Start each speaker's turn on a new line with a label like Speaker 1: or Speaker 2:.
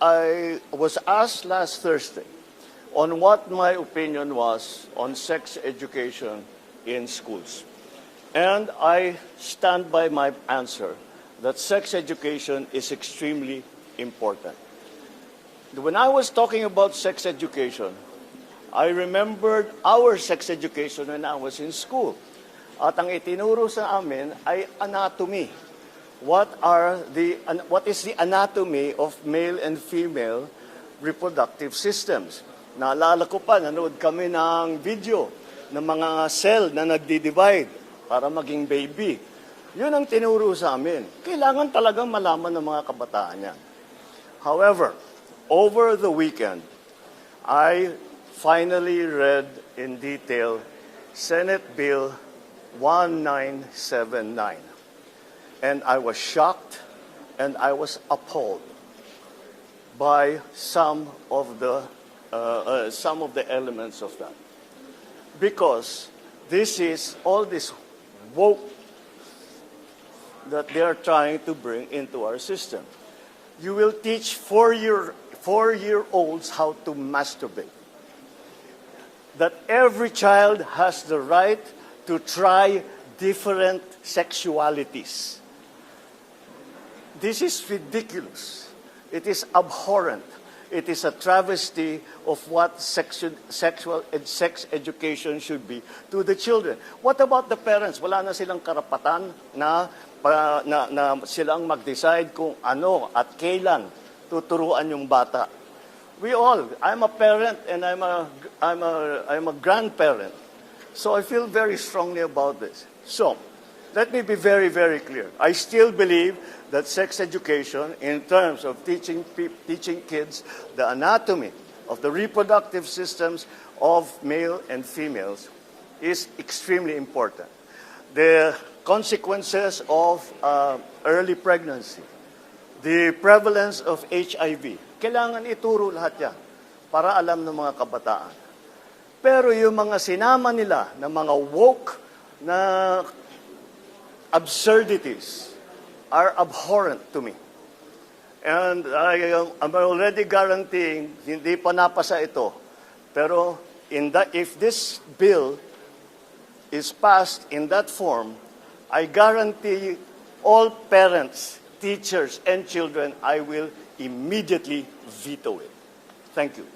Speaker 1: I was asked last Thursday on what my opinion was on sex education in schools. And I stand by my answer that sex education is extremely important. When I was talking about sex education, I remembered our sex education when I was in school. At ang itinuro sa amin ay anatomy. What are the what is the anatomy of male and female reproductive systems? Naalala ko pa, nanood kami ng video ng mga cell na nagdi-divide para maging baby. Yun ang tinuro sa amin. Kailangan talagang malaman ng mga kabataan yan. However, over the weekend, I finally read in detail Senate Bill 1979. And I was shocked and I was appalled by some of the, uh, uh, some of the elements of that. Because this is all this woke that they are trying to bring into our system. You will teach four-year, four-year-olds how to masturbate. That every child has the right to try different sexualities. This is ridiculous. It is abhorrent. It is a travesty of what sexu- sexual and sex education should be to the children. What about the parents? Wala na silang karapatan na, pa- na, na silang mag-decide kung ano at kailan tuturuan yung bata. We all, I'm a parent and I'm a, I'm a, I'm a grandparent. So I feel very strongly about this. So, let me be very, very clear. I still believe that sex education, in terms of teaching, teaching kids the anatomy of the reproductive systems of male and females, is extremely important. The consequences of uh, early pregnancy, the prevalence of HIV, kailangan ituro lahat yan para alam ng mga kabataan. Pero yung mga sinama nila na mga woke na absurdities are abhorrent to me. And I am already guaranteeing, hindi pa napasa ito. Pero in that, if this bill is passed in that form, I guarantee all parents, teachers, and children, I will immediately veto it. Thank you.